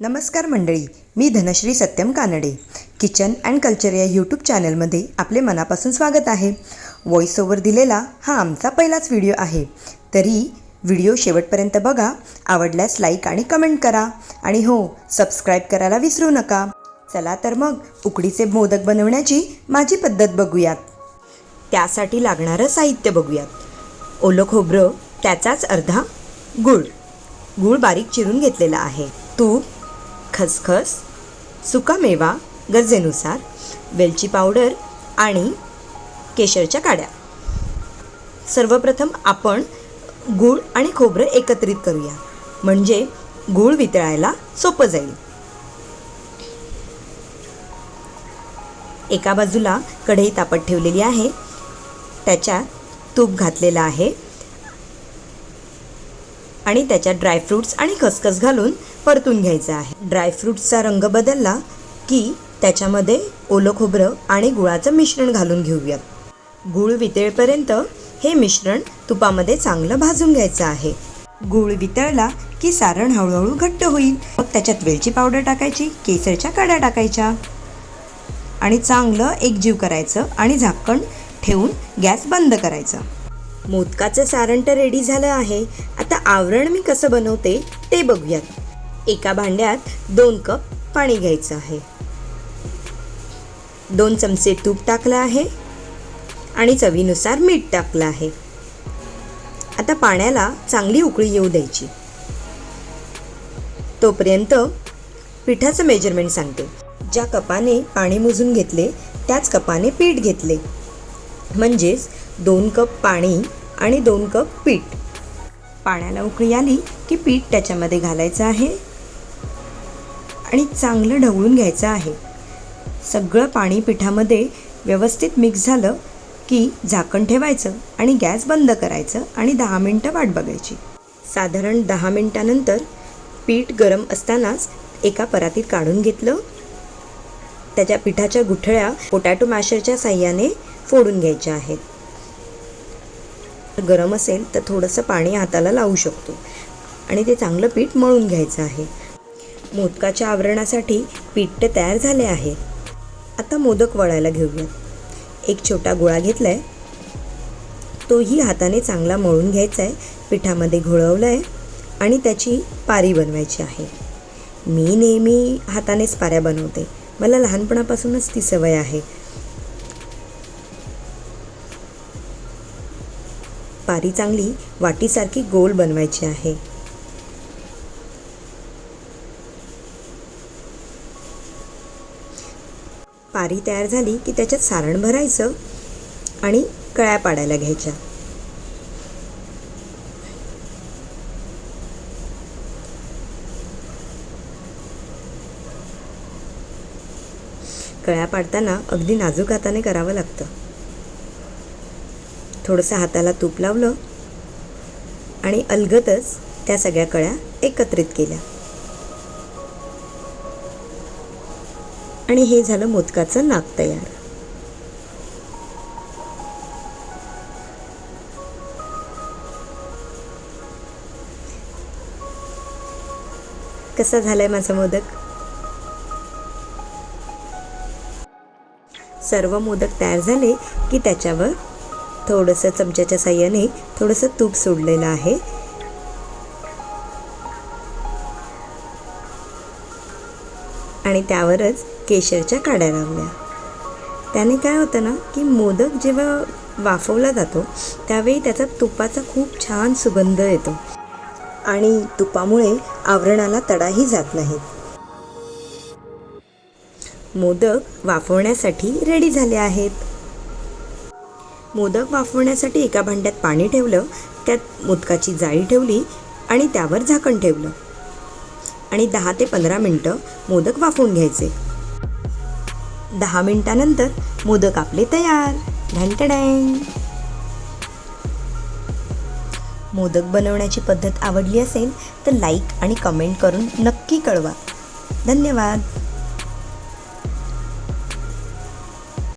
नमस्कार मंडळी मी Dhanashree Satyam Kanade. Kitchen and culture या यूट्यूब चॅनलमध्ये आपले मनापासून स्वागत आहे. व्हॉईस ओव्हर दिलेला हा आमचा पहिलाच व्हिडिओ आहे. तरी व्हिडिओ शेवटपर्यंत बघा आवडल्यास लाईक आणि कमेंट करा. आणि हो सबस्क्राईब करायला विसरू नका. चला तर मग उकडीचे मोदक बनवण्याची माझी पद्धत बघूयात. त्यासाठी लागणारं साहित्य बघूयात. ओलं खोबरं त्याचाच अर्धा गूळ. गूळ बारीक चिरून घेतलेला आहे. तूप खसखस सुकामेवा गरजेनुसार वेलची पावडर आणि केशरच्या काड्या. सर्वप्रथम आपण गूळ आणि खोबरं एकत्रित करूया. म्हणजे गूळ वितळायला सोपं जाईल. एका बाजूला कढई तापत ठेवलेली आहे. त्याच्यात तूप घातलेलं आहे. आणि त्याच्यात ड्रायफ्रूट्स आणि खसखस घालून परतून घ्यायचं आहे. ड्रायफ्रूट्सचा रंग बदलला की त्याच्यामध्ये ओलं खोबरं आणि गुळाचं मिश्रण घालून घेऊयात गूळ वितळपर्यंत हे मिश्रण तुपामध्ये चांगलं भाजून घ्यायचं आहे. गूळ वितळला की सारण हळूहळू घट्ट होईल. मग त्याच्यात वेलची पावडर टाकायची केसरच्या काड्या टाकायच्या आणि चांगलं एकजीव करायचं आणि झाकण ठेवून गॅस बंद करायचं. मोदकाचं सारण तर रेडी झालं आहे. आता आवरण मी कसं बनवते ते बघूयात. एका भांड्यात दोन कप पाणी घ्यायचं आहे. दोन चमचे तूप टाकलं आहे आणि चवीनुसार मीठ टाकलं आहे. आता पाण्याला चांगली उकळी येऊ द्यायची. तोपर्यंत पिठाचं मेजरमेंट सांगते. ज्या कपाने पाणी मोजून घेतले त्याच कपाने पीठ घेतले. म्हणजेच दोन कप पाणी आणि दोन कप पीठ. पाण्याला उकळी आली की पीठ त्याच्यामध्ये घालायचं आहे. आणि चांगलं ढवळून घ्यायचं आहे. सगळं पाणी पिठामध्ये व्यवस्थित मिक्स झालं की झाकण ठेवायचं आणि गॅस बंद करायचं आणि दहा मिनटं वाट बघायची. साधारण दहा मिनटानंतर पीठ गरम असतानाच एका परातीत काढून घेतलं. त्याच्या पिठाच्या गुठळ्या पोटॅटो मॅशरच्या साह्याने फोडून घ्यायच्या आहेत. गरम असेल तर थोडंसं पाणी हाताला लावू शकतो आणि ते चांगलं पीठ मळून घ्यायचं आहे. मोदकाच्या आवरणासाठी पीठ तयार झाले आहे आता मोदक वळायला घेऊयात. एक छोटा गोळा घेतला आहे तोही हाताने चांगला मळून घ्यायचा आहे पिठामध्ये घोळवलं आहे आणि त्याची पारी बनवायची आहे. मी नेहमी हातानेच पाऱ्या बनवते. मला लहानपणापासूनच ती सवय आहे. पारी चांगली वाटीसारखी गोल बनवायची आहे. पारी तयार झाली की त्याच्यात सारण भरायचं आणि कळ्या पाडायला घ्यायच्या. कळ्या पाडताना अगदी नाजूक हाताने करावं लागतं. थोडंसं हाताला तूप लावलं आणि अलगतच त्या सगळ्या कळ्या एकत्रित केल्या. आणि हे झालं मोदकाचं नाक तयार. कसा झालाय माझा मोदक? सर्व मोदक तयार झाले की त्याच्यावर थोडंसं चमच्याच्या साह्याने थोडंसं तूप सोडलेलं आहे. आणि त्यावरच केशरच्या काड्या लावल्या. त्याने काय होतं ना की मोदक जेव्हा वाफवला जातो त्यावेळी त्याचा तुपाचा खूप छान सुगंध येतो. आणि तुपामुळे आवरणाला तडाही जात नाही. मोदक वाफवण्यासाठी रेडी झाले आहेत. मोदक वाफवण्यासाठी एका भांड्यात पाणी ठेवलं त्यात मोदकाची जाळी ठेवली आणि त्यावर झाकण ठेवलं. आणि दहा ते पंधरा मिनटं मोदक वाफवून घ्यायचे. दहा मिनटानंतर मोदक आपले तयार. घंटडँग मोदक बनवण्याची पद्धत आवडली असेल तर लाईक आणि कमेंट करून नक्की कळवा. धन्यवाद.